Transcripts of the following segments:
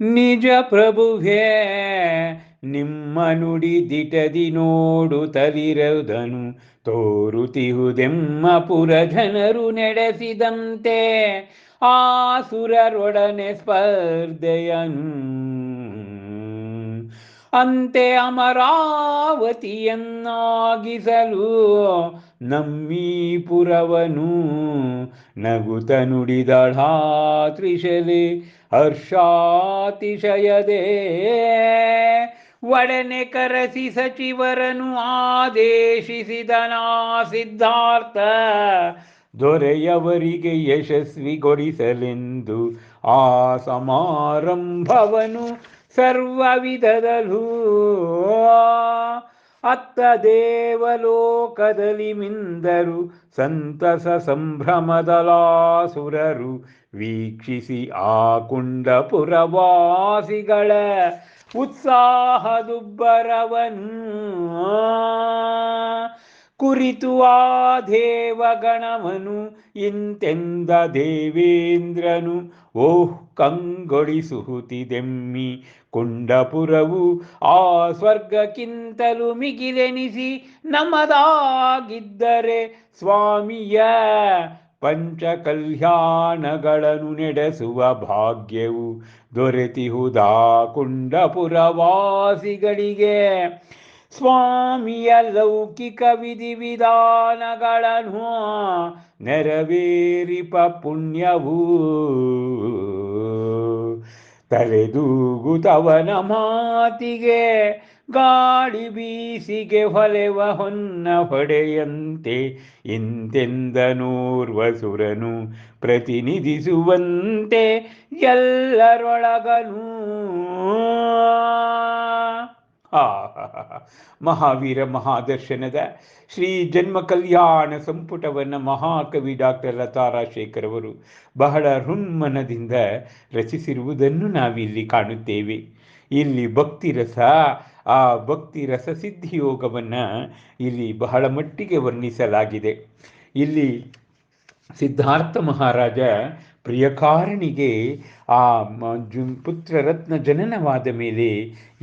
ನಿಜ ಪ್ರಭುವೇ ನಿಮ್ಮ ನುಡಿ ದಿಟದಿ ನೋಡುತ್ತಲಿರುವುದನು ತೋರುತಿಹುದೆಮ್ಮ ಪುರ ಜನರು ನಡೆಸಿದಂತೆ ಆಸುರರೊಡನೆ ಸ್ಪರ್ಧೆಯನು. ಅಂತೆ ಅಮರಾವತಿಯನ್ನಾಗಿಸಲು ನಮ್ಮೀ ಪುರವನು ನಗುತ ನುಡಿದಳಾತ್ರಿಶಲಿ ಹರ್ಷಾತಿಶಯದೆ. ಒಡನೆ ಕರಸಿ ಸಚಿವರನು ಆದೇಶಿಸಿದನಾ ಸಿದ್ಧಾರ್ಥ. ದೊರೆಯವರಿಗೆ ಯಶಸ್ವಿಗೊಳಿಸಲೆಂದು ಆ ಸಮಾರಂಭವನು ಸರ್ವ ವಿಧದಲ್ಲೂ ಅತ್ತ ದೇವಲೋಕದಲ್ಲಿ ಮಿಂದರು ಸಂತಸ ಸಂಭ್ರಮದಲಾಸುರರು ವೀಕ್ಷಿಸಿ ಆ ಕುಂಡಪುರವಾಸಿಗಳ ಉತ್ಸಾಹದುಬ್ಬರವನು ಕುರಿತು ಆ ದೇವಗಣವನು ಇಂತೆಂದ ದೇವೇಂದ್ರನು, ಓಹ್ ಕಂಗೊಳಿಸುಹುತಿದೆಮ್ಮಿ ಕುಂಡಪುರವು ಆ ಸ್ವರ್ಗಕ್ಕಿಂತಲೂ ಮಿಗಿಲೆನಿಸಿ ನಮದಾಗಿದ್ದರೆ ಸ್ವಾಮಿಯ ಪಂಚ ಕಲ್ಯಾಣಗಳನ್ನು ನಡೆಸುವ ಭಾಗ್ಯವು ದೊರೆತಿಹುದಾ ಕುಂಡಪುರವಾಸಿಗಳಿಗೆ. ಸ್ವಾಮಿಯ ಲೌಕಿಕ ವಿಧಿವಿಧಾನಗಳನ್ನು ನೆರವೇರಿಪ ಪುಣ್ಯವು. ತಲೆದೂಗುತವನ ಮಾತಿಗೆ ಗಾಳಿ ಬೀಸಿಗೆ ಹೊಲೆವ ಹೊನ್ನ ಹೊಡೆಯಂತೆ ಇಂತೆಂದನೂರ್ವಸುರನು ಪ್ರತಿನಿಧಿಸುವಂತೆ ಎಲ್ಲರೊಳಗನೂ. ಆ ಮಹಾವೀರ ಮಹಾದರ್ಶನದ ಶ್ರೀ ಜನ್ಮ ಕಲ್ಯಾಣ ಸಂಪುಟವನ್ನು ಮಹಾಕವಿ ಡಾಕ್ಟರ್ ಲತಾ ರಾಜಶೇಖರ್ ಅವರು ಬಹಳ ಹೃನ್ಮನದಿಂದ ರಚಿಸಿರುವುದನ್ನು ನಾವಿಲ್ಲಿ ಕಾಣುತ್ತೇವೆ. ಇಲ್ಲಿ ಭಕ್ತಿ ರಸ ಆ ಭಕ್ತಿ ರಸ ಸಿದ್ಧಿಯೋಗವನ್ನು ಇಲ್ಲಿ ಬಹಳ ಮಟ್ಟಿಗೆ ವರ್ಣಿಸಲಾಗಿದೆ. ಇಲ್ಲಿ ಸಿದ್ಧಾರ್ಥ ಮಹಾರಾಜ ಪ್ರಿಯಕಾರಣಿಗೆ ಆ ಪುತ್ರರತ್ನ ಜನನವಾದ ಮೇಲೆ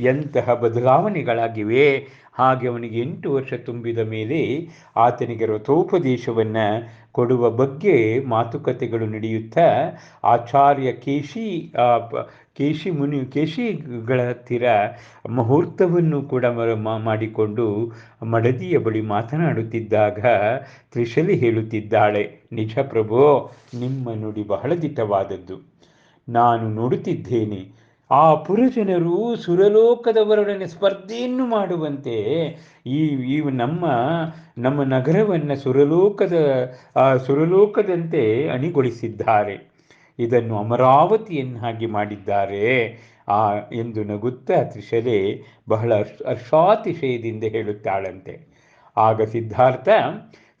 ಎಂತಹ ಬದಲಾವಣೆಗಳಾಗಿವೆ? ಹಾಗೆ ಅವನಿಗೆ ಎಂಟು ವರ್ಷ ತುಂಬಿದ ಮೇಲೆ ಆತನಿಗೆ ರಥೋಪದೇಶವನ್ನು ಕೊಡುವ ಬಗ್ಗೆ ಮಾತುಕತೆಗಳು ನಡೆಯುತ್ತಾ ಆಚಾರ್ಯ ಕೇಶಿ ಕೇಶಿ ಮುನಿ, ಕೇಶಿಗಳ ಹತ್ತಿರ ಮುಹೂರ್ತವನ್ನು ಕೂಡ ಮಾಡಿಕೊಂಡು ಮಡದಿಯ ಬಳಿ ಮಾತನಾಡುತ್ತಿದ್ದಾಗ ತ್ರಿಶಲಿ ಹೇಳುತ್ತಿದ್ದಾಳೆ, ನಿಜ ಪ್ರಭೋ, ನಿಮ್ಮ ನುಡಿ ಬಹಳ ದಿಟ್ಟವಾದದ್ದು. ನಾನು ನೋಡುತ್ತಿದ್ದೇನೆ. ಆ ಪುರುಷನರು ಸುರಲೋಕದವರೊಡನೆ ಸ್ಪರ್ಧೆಯನ್ನು ಮಾಡುವಂತೆ ಈ ಈ ನಮ್ಮ ನಮ್ಮ ನಗರವನ್ನು ಸುರಲೋಕದ ಸುರಲೋಕದಂತೆ ಅಣಿಗೊಳಿಸಿದ್ದಾರೆ. ಇದನ್ನು ಅಮರಾವತಿಯನ್ನಾಗಿ ಮಾಡಿದ್ದಾರೆ. ಆ ಎಂದು ನಗುತ್ತ ತ್ರಿಶಲೆ ಬಹಳ ಹರ್ಷಾತಿಶಯದಿಂದ ಹೇಳುತ್ತಾಳಂತೆ. ಆಗ ಸಿದ್ಧಾರ್ಥ,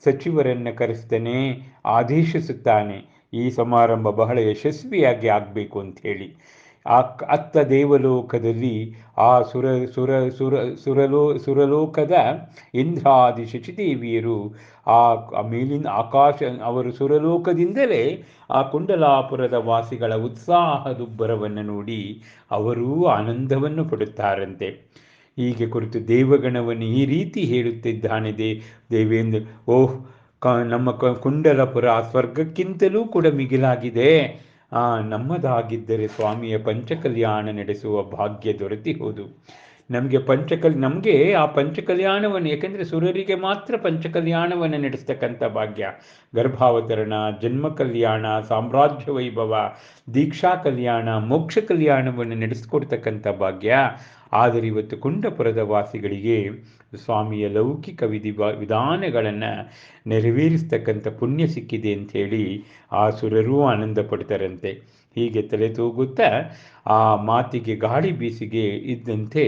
ಸಚಿವರನ್ನು ಕರೆಸ್ತಾನೆ, ಆದೇಶಿಸುತ್ತಾನೆ. ಈ ಸಮಾರಂಭ ಬಹಳ ಯಶಸ್ವಿಯಾಗಿ ಆಗಬೇಕು ಅಂತ ಹೇಳಿ. ಆ ಅತ್ತ ದೇವಲೋಕದಲ್ಲಿ ಆ ಸುರ ಸುರ ಸುರ, ಸುರಲೋ, ಸುರಲೋಕದ ಇಂದ್ರಾದಿ ಶಚಿದೇವಿಯರು ಆ ಮೇಲಿನ ಆಕಾಶ, ಅವರು ಸುರಲೋಕದಿಂದಲೇ ಆ ಕುಂಡಲಾಪುರದ ವಾಸಿಗಳ ಉತ್ಸಾಹ ದುಬ್ಬರವನ್ನು ನೋಡಿ ಅವರೂ ಆನಂದವನ್ನು ಪಡುತ್ತಾರಂತೆ. ಹೀಗೆ ಕುರಿತು ದೇವಗಣವನ್ನು ಈ ರೀತಿ ಹೇಳುತ್ತಿದ್ದಾನೆ ದೇ, ದೇವೇಂದ್ರ, ಓಹ್ ನಮ್ಮ ಕುಂಡಲಪುರ ಸ್ವರ್ಗಕ್ಕಿಂತಲೂ ಕೂಡ ಮಿಗಿಲಾಗಿದೆ. ಆ ನಮ್ಮದಾಗಿದ್ದರೆ ಸ್ವಾಮಿಯ ಪಂಚಕಲ್ಯಾಣ ನಡೆಸುವ ಭಾಗ್ಯ ದೊರೆತಿಹುದು. ನಮಗೆ ಪಂಚಕಲ್, ನಮಗೆ ಆ ಪಂಚಕಲ್ಯಾಣವನ್ನು ಏಕೆಂದರೆ ಸುರರಿಗೆ ಮಾತ್ರ ಪಂಚಕಲ್ಯಾಣವನ್ನು ನಡೆಸ್ತಕ್ಕಂಥ ಭಾಗ್ಯ. ಗರ್ಭಾವತರಣ, ಜನ್ಮ ಕಲ್ಯಾಣ, ಸಾಮ್ರಾಜ್ಯ ವೈಭವ, ದೀಕ್ಷಾ ಕಲ್ಯಾಣ, ಮೋಕ್ಷ ಕಲ್ಯಾಣವನ್ನು ನಡೆಸ್ಕೊಡ್ತಕ್ಕಂಥ ಭಾಗ್ಯ. ಆದರೆ ಇವತ್ತು ಕುಂಡಪುರದ ವಾಸಿಗಳಿಗೆ ಸ್ವಾಮಿಯ ಲೌಕಿಕ ವಿಧಿ, ವಿಧಾನಗಳನ್ನು ನೆರವೇರಿಸ್ತಕ್ಕಂಥ ಪುಣ್ಯ ಸಿಕ್ಕಿದೆ ಅಂಥೇಳಿ ಆ ಸುರರೂ ಆನಂದ ಪಡ್ತಾರಂತೆ. ಹೀಗೆ ತಲೆ ತೂಗುತ್ತಾ ಆ ಮಾತಿಗೆ ಗಾಳಿ ಬೀಸಿಗೆ ಇದ್ದಂತೆ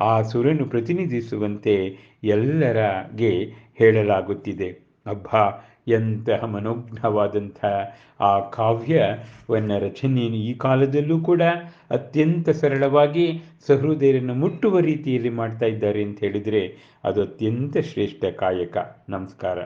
ಆ ಸುರನು ಪ್ರತಿನಿಧಿಸುವಂತೆ ಎಲ್ಲರಗೆ ಹೇಳಲಾಗುತ್ತಿದೆ. ಅಬ್ಬ, ಎಂತಹ ಮನೋಜ್ಞವಾದಂಥ ಆ ಕಾವ್ಯವನ್ನು ರಚನೆಯನ್ನು ಈ ಕಾಲದಲ್ಲೂ ಕೂಡ ಅತ್ಯಂತ ಸರಳವಾಗಿ ಸಹೃದಯರನ್ನು ಮುಟ್ಟುವ ರೀತಿಯಲ್ಲಿ ಮಾಡ್ತಾ ಇದ್ದಾರೆ ಅಂತ ಹೇಳಿದರೆ ಅದು ಅತ್ಯಂತ ಶ್ರೇಷ್ಠ ಕಾಯಕ. ನಮಸ್ಕಾರ.